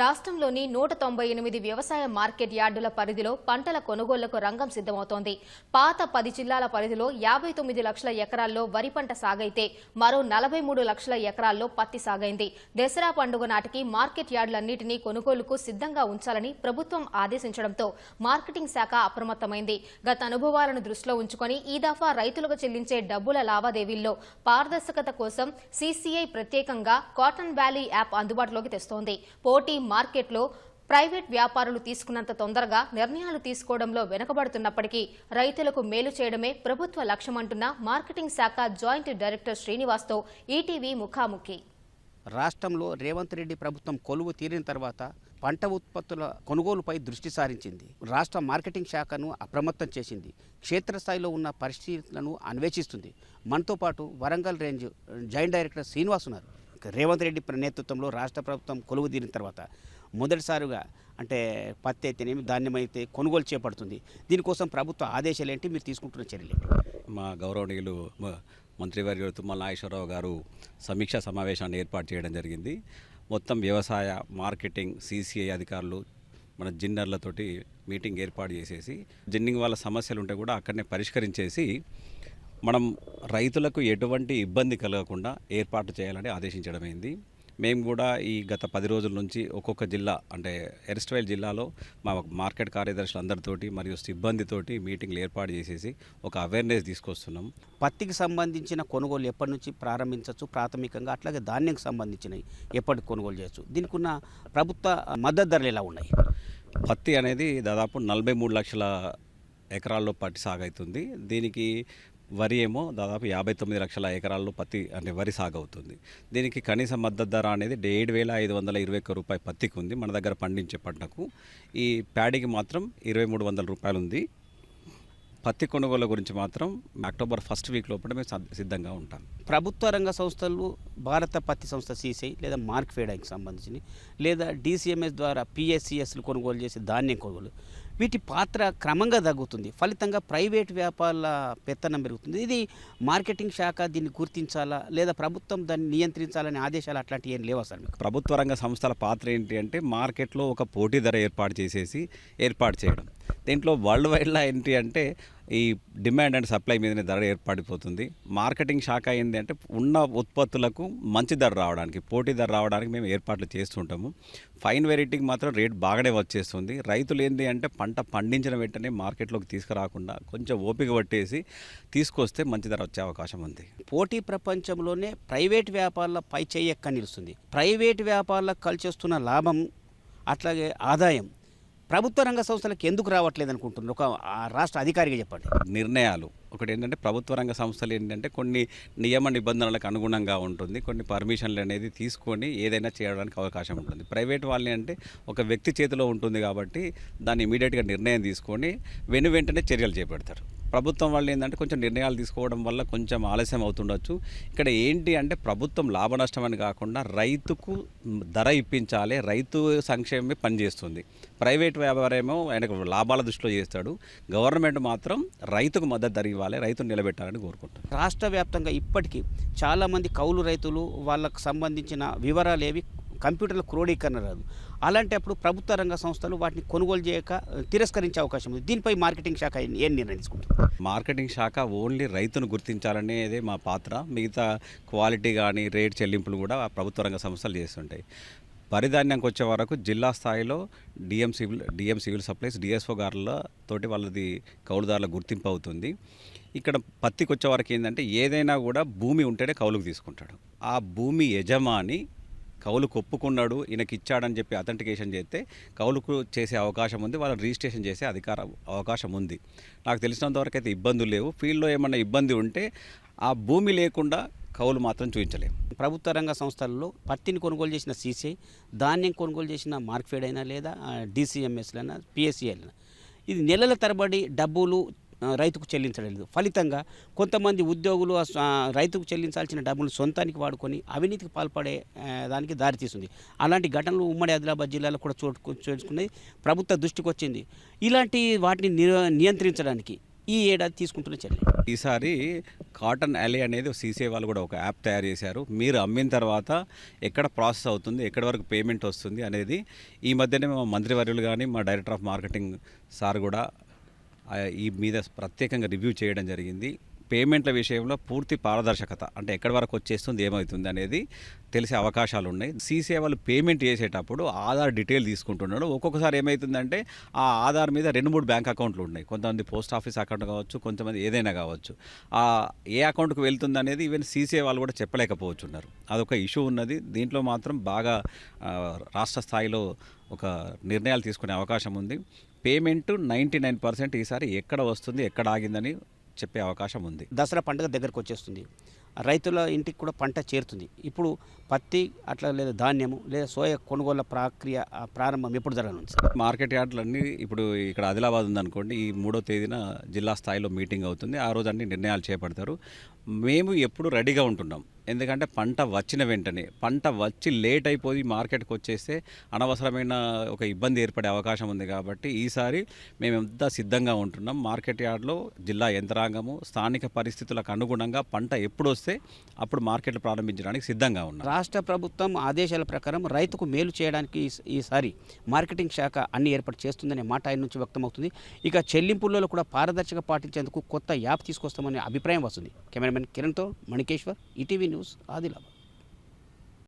రాష్ట్రంలోని నూట తొంభై ఎనిమిది వ్యవసాయ మార్కెట్ యార్డుల పరిధిలో పంటల కొనుగోళ్ళకు రంగం సిద్దమవుతోంది పాత పది జిల్లాల పరిధిలో యాభై తొమ్మిది లక్షల ఎకరాల్లో వరి పంట సాగైతే మరో నలభై మూడు లక్షల ఎకరాల్లో పత్తి సాగైంది. దసరా పండుగ నాటికి మార్కెట్ యార్డులన్నింటినీ కొనుగోలుకు సిద్ధంగా ఉంచాలని ప్రభుత్వం ఆదేశించడంతో మార్కెటింగ్ శాఖ అప్రమత్తమైంది. గత అనుభవాలను దృష్టిలో ఉంచుకొని ఈ దఫా రైతులకు చెల్లించే డబ్బుల లావాదేవీల్లో పారదర్శకత కోసం సీసీఐ ప్రత్యేకంగా కాటన్ వ్యాలీ యాప్ అందుబాటులోకి తెస్తోంది. పోటీ మార్కెట్లో ప్రైవేట్ వ్యాపారులు తీసుకున్నంత తొందరగా నిర్ణయాలు తీసుకోవడంలో వెనుకబడుతున్నప్పటికీ రైతులకు మేలు చేయడమే ప్రభుత్వ లక్ష్యమంటున్న మార్కెటింగ్ శాఖ జాయింట్ డైరెక్టర్ శ్రీనివాస్తో ఈటీవీ ముఖాముఖి. రాష్ట్రంలో రేవంత్ రెడ్డి ప్రభుత్వం కొలువు తీరిన తర్వాత పంట ఉత్పత్తుల కొనుగోలుపై దృష్టి సారించింది. రాష్ట్ర మార్కెటింగ్ శాఖను అప్రమత్తం చేసింది. క్షేత్రస్థాయిలో ఉన్న పరిస్థితులను అన్వేషిస్తుంది. మనతో పాటు Warangal range joint director Srinivas ఉన్నారు. రేవంత్ రెడ్డి నేతృత్వంలో రాష్ట్ర ప్రభుత్వం కొలువు తీరిన తర్వాత మొదటిసారిగా అంటే పత్తి అయితేనేమి ధాన్యం అయితే కొనుగోలు చేపడుతుంది. దీనికోసం ప్రభుత్వ ఆదేశాలు ఏంటి? మీరు తీసుకుంటున్న చర్యలు మా గౌరవనీయులు మ- మంత్రివర్యులు తుమ్మల నాగేశ్వరరావు గారు సమీక్షా సమావేశాన్ని ఏర్పాటు చేయడం జరిగింది. మొత్తం వ్యవసాయ మార్కెటింగ్ సీసీఐ అధికారులు మన జిన్నర్లతోటి మీటింగ్ ఏర్పాటు చేసేసి జిన్నింగ్ వాళ్ళ సమస్యలు ఉంటే కూడా అక్కడనే పరిష్కరించేసి మనం రైతులకు ఎటువంటి ఇబ్బంది కలగకుండా ఏర్పాటు చేయాలని ఆదేశించడమైంది. మేము కూడా ఈ గత పది రోజుల నుంచి ఒక్కొక్క జిల్లా అంటే ఎరిస్ట్రైల్ జిల్లాలో మా మార్కెట్ కార్యదర్శులు అందరితోటి మరియు సిబ్బందితోటి మీటింగ్లు ఏర్పాటు చేసేసి ఒక అవేర్నెస్ తీసుకొస్తున్నాం. పత్తికి సంబంధించిన కొనుగోలు ఎప్పటి నుంచి ప్రారంభించవచ్చు? ప్రాథమికంగా అట్లాగే ధాన్యంకి సంబంధించినవి ఎప్పటికి కొనుగోలు చేయొచ్చు? దీనికి ఉన్న ప్రభుత్వ మద్దతు ధరలు ఎలా ఉన్నాయి? పత్తి అనేది దాదాపు నలభై మూడు లక్షల ఎకరాల్లో పత్తి సాగవుతుంది దీనికి వరి ఏమో దాదాపు యాభై తొమ్మిది లక్షల ఎకరాల్లో పత్తి అంటే వరి సాగు అవుతుంది దీనికి కనీస మద్దతు ధర అనేది ఏడు వేల ఐదు వందల ఇరవై ఒక్క రూపాయి పత్తికి ఉంది మన దగ్గర పండించే పంటకు. ఈ ప్యాడీకి మాత్రం ఇరవై మూడు వందల రూపాయలు ఉంది. పత్తి కొనుగోలు గురించి మాత్రం అక్టోబర్ ఫస్ట్ వీక్ లోపల మేము సిద్ధంగా ఉంటాం. ప్రభుత్వ రంగ సంస్థలు భారత పత్తి సంస్థ సీసీఐ లేదా మార్క్ ఫేడాకి సంబంధించి లేదా డీసీఎంఎస్ ద్వారా పిఎస్సిఎస్లు కొనుగోలు చేసే ధాన్యం కొనుగోలు. వీటి పాత్ర క్రమంగా తగ్గుతుంది. ఫలితంగా ప్రైవేట్ వ్యాపారాల పెత్తనం పెరుగుతుంది. ఇది మార్కెటింగ్ శాఖ దీన్ని గుర్తించాలా లేదా ప్రభుత్వం దాన్ని నియంత్రించాలనే ఆదేశాలు అట్లాంటివి ఏం లేవా సార్ మీకు? ప్రభుత్వ రంగ సంస్థల పాత్ర ఏంటి అంటే మార్కెట్లో ఒక పోటీ ధర ఏర్పాటు చేసేసి ఏర్పాటు చేయడం. దీంట్లో వరల్డ్ వైడ్లో ఏంటి అంటే ఈ డిమాండ్ అండ్ సప్లై మీదనే ధర ఏర్పడిపోతుంది. మార్కెటింగ్ శాఖ ఏంటి అంటే ఉన్న ఉత్పత్తులకు మంచి ధర రావడానికి పోటీ ధర రావడానికి మేము ఏర్పాట్లు చేస్తుంటాము. ఫైన్ వెరైటీకి మాత్రం రేట్ బాగానే వచ్చేస్తుంది. రైతులు ఏంటి అంటే పంట పండించిన వెంటనే మార్కెట్లోకి తీసుకురాకుండా కొంచెం ఓపిక పట్టేసి తీసుకొస్తే మంచి ధర వచ్చే అవకాశం ఉంది. పోటీ ప్రపంచంలోనే ప్రైవేట్ వ్యాపారాల పై చెయ్యక్క నిలుస్తుంది ప్రైవేట్ వ్యాపారాలకు కలిసి వస్తున్న లాభం అట్లాగే ఆదాయం. ప్రభుత్వ రంగ సంస్థలకు ఎందుకు రావట్లేదు అనుకుంటున్నారు? ఒక రాష్ట్ర అధికారిగా చెప్పండి. నిర్ణయాలు. ఒకటి ఏంటంటే ప్రభుత్వ రంగ సంస్థలు ఏంటంటే కొన్ని నియమ నిబంధనలకు అనుగుణంగా ఉంటుంది. కొన్ని పర్మిషన్లు అనేది తీసుకొని ఏదైనా చేయడానికి అవకాశం ఉంటుంది. ప్రైవేట్ వాళ్ళని అంటే ఒక వ్యక్తి చేతిలో ఉంటుంది కాబట్టి దాన్ని ఇమీడియట్గా నిర్ణయం తీసుకొని వెను వెంటనే చర్యలు చేపడతారు. ప్రభుత్వం వాళ్ళు ఏంటంటే కొంచెం నిర్ణయాలు తీసుకోవడం వల్ల కొంచెం ఆలస్యం అవుతుండొచ్చు. ఇక్కడ ఏంటి అంటే ప్రభుత్వం లాభ నష్టం అని కాకుండా రైతుకు ధర ఇప్పించాలి రైతు సంక్షేమమే పనిచేస్తుంది ప్రైవేట్ వ్యాపారేమో ఆయనకు లాభాల దృష్టిలో చేస్తాడు. గవర్నమెంట్ మాత్రం రైతుకు మద్దతు ధర ఇవ్వాలి రైతును నిలబెట్టాలని కోరుకుంటారు రాష్ట్ర వ్యాప్తంగా ఇప్పటికీ చాలామంది కౌలు రైతులు వాళ్ళకు సంబంధించిన వివరాలు ఏవి కంప్యూటర్ల క్రోడీకరణ రాదు. అలాంటప్పుడు ప్రభుత్వ రంగ సంస్థలు వాటిని కొనుగోలు చేయక తిరస్కరించే అవకాశం ఉంది. దీనిపై మార్కెటింగ్ శాఖ ఏం నిర్ణయం తీసుకుంటుంది? మార్కెటింగ్ శాఖ ఓన్లీ రైతును గుర్తించాలనేదే మా పాత్ర. మిగతా క్వాలిటీ కానీ రేట్ చెల్లింపులు కూడా ప్రభుత్వ రంగ సంస్థలు చేస్తుంటాయి. పరిధాన్యానికి వచ్చే వరకు జిల్లా స్థాయిలో DM civil DM civil supplies DSO గారుల తోటి వాళ్ళది కౌలుదారుల గుర్తింపు అవుతుంది. ఇక్కడ పత్తికి వచ్చే వరకు ఏంటంటే ఏదైనా కూడా భూమి ఉంటేనే కౌలుకు తీసుకుంటాడు. ఆ భూమి యజమాని కౌలు కొప్పుకున్నాడు ఈయనకి ఇచ్చాడని చెప్పి అథెంటికేషన్ చేస్తే కౌలుకు చేసే అవకాశం ఉంది వాళ్ళు రిజిస్ట్రేషన్ చేసే అధికార అవకాశం ఉంది. నాకు తెలిసినంతవరకైతే అయితే ఇబ్బందులు లేవు. ఫీల్డ్లో ఏమన్నా ఇబ్బంది ఉంటే ఆ భూమి లేకుండా కౌలు మాత్రం చూపించలేము ప్రభుత్వ రంగ సంస్థల్లో పత్తిని కొనుగోలు చేసిన సీసీ ధాన్యం కొనుగోలు చేసిన మార్క్ఫెడ్ అయినా లేదా డీసీఎంఎస్లైనా పిఎస్సిఎల్ ఇది నెలల తరబడి డబ్బులు రైతుకు చెల్లించడం లేదు. ఫలితంగా కొంతమంది ఉద్యోగులు రైతుకు చెల్లించాల్సిన డబ్బులు సొంతానికి వాడుకొని అవినీతికి పాల్పడే దానికి దారితీస్తుంది అలాంటి ఘటనలు ఉమ్మడి ఆదిలాబాద్ జిల్లాలో కూడా చోటు చూసుకున్నది ప్రభుత్వ దృష్టికి వచ్చింది. ఇలాంటి వాటిని నియంత్రించడానికి ఈ ఏడాది తీసుకుంటున్న చర్య ఈసారి కాటన్ అలీ అనేది సీసీ వాళ్ళు కూడా ఒక యాప్ తయారు చేశారు. మీరు అమ్మిన తర్వాత ఎక్కడ ప్రాసెస్ అవుతుంది ఎక్కడి వరకు పేమెంట్ వస్తుంది అనేది ఈ మధ్యనే మా మంత్రివర్యులు కానీ మా డైరెక్టర్ ఆఫ్ మార్కెటింగ్ సార్ కూడా ఈ మీద ప్రత్యేకంగా రివ్యూ చేయడం జరిగింది. పేమెంట్ల విషయంలో పూర్తి పారదర్శకత. అంటే ఎక్కడి వరకు వచ్చేస్తుంది ఏమవుతుంది అనేది తెలిసే అవకాశాలు ఉన్నాయి. సీసీఐ వాళ్ళు పేమెంట్ చేసేటప్పుడు ఆధార్ డీటెయిల్ తీసుకుంటున్నాడు. ఒక్కొక్కసారి ఏమవుతుందంటే ఆ ఆధార్ మీద రెండు మూడు బ్యాంక్ అకౌంట్లు ఉన్నాయి. కొంతమంది పోస్ట్ ఆఫీస్ అకౌంట్ కావచ్చు కొంతమంది ఏదైనా కావచ్చు. ఆ ఏ అకౌంట్కి వెళ్తుంది అనేది ఈవెన్ సీసీ వాళ్ళు కూడా చెప్పలేకపోతున్నారు. అదొక ఇష్యూ ఉన్నది. దీంట్లో మాత్రం బాగా రాష్ట్ర స్థాయిలో ఒక నిర్ణయాలు తీసుకునే అవకాశం ఉంది. పేమెంట్ నైంటీ నైన్ పర్సెంట్ ఈసారి ఎక్కడ వస్తుంది ఎక్కడ ఆగిందని చెప్పే అవకాశం ఉంది. దసరా పండుగ దగ్గరకు వచ్చేస్తుంది. రైతుల ఇంటికి కూడా పంట చేరుతుంది. ఇప్పుడు పత్తి అట్లా లేదా ధాన్యము లేదా సోయా కొనుగోళ్ళ ప్రక్రియ ప్రారంభం ఎప్పుడు జరగనుంది? సార్ మార్కెట్ యార్డ్లన్నీ ఇప్పుడు ఇక్కడ ఆదిలాబాద్ ఉందనుకోండి ఈ మూడో తేదీన జిల్లా స్థాయిలో మీటింగ్ అవుతుంది. ఆ రోజు అన్ని నిర్ణయాలు చేపడతారు. మేము ఎప్పుడు రెడీగా ఉంటున్నాం. ఎందుకంటే పంట వచ్చిన వెంటనే పంట వచ్చి లేట్ అయిపోయి మార్కెట్కి వచ్చేస్తే అనవసరమైన ఒక ఇబ్బంది ఏర్పడే అవకాశం ఉంది కాబట్టి ఈసారి మేము ఎంత సిద్ధంగా ఉంటున్నాం మార్కెట్ యార్డ్లో జిల్లా యంత్రాంగము స్థానిక పరిస్థితులకు అనుగుణంగా పంట ఎప్పుడు వస్తే అప్పుడు మార్కెట్లు ప్రారంభించడానికి సిద్ధంగా ఉన్నాం. రాష్ట్ర ప్రభుత్వం ఆదేశాల ప్రకారం రైతుకు మేలు చేయడానికి ఈసారి మార్కెటింగ్ శాఖ అన్ని ఏర్పాటు చేస్తుందనే మాట ఆయన నుంచి వ్యక్తమవుతుంది. ఇక చెల్లింపుల్లో కూడా పారదర్శక పాటించేందుకు కొత్త యాప్ తీసుకొస్తామనే అభిప్రాయం వస్తుంది. కెమెరామెన్ కిరణ్తో మణికేశ్వర్ ఈటీవీ న్యూస్ ఆదిలాబాద్.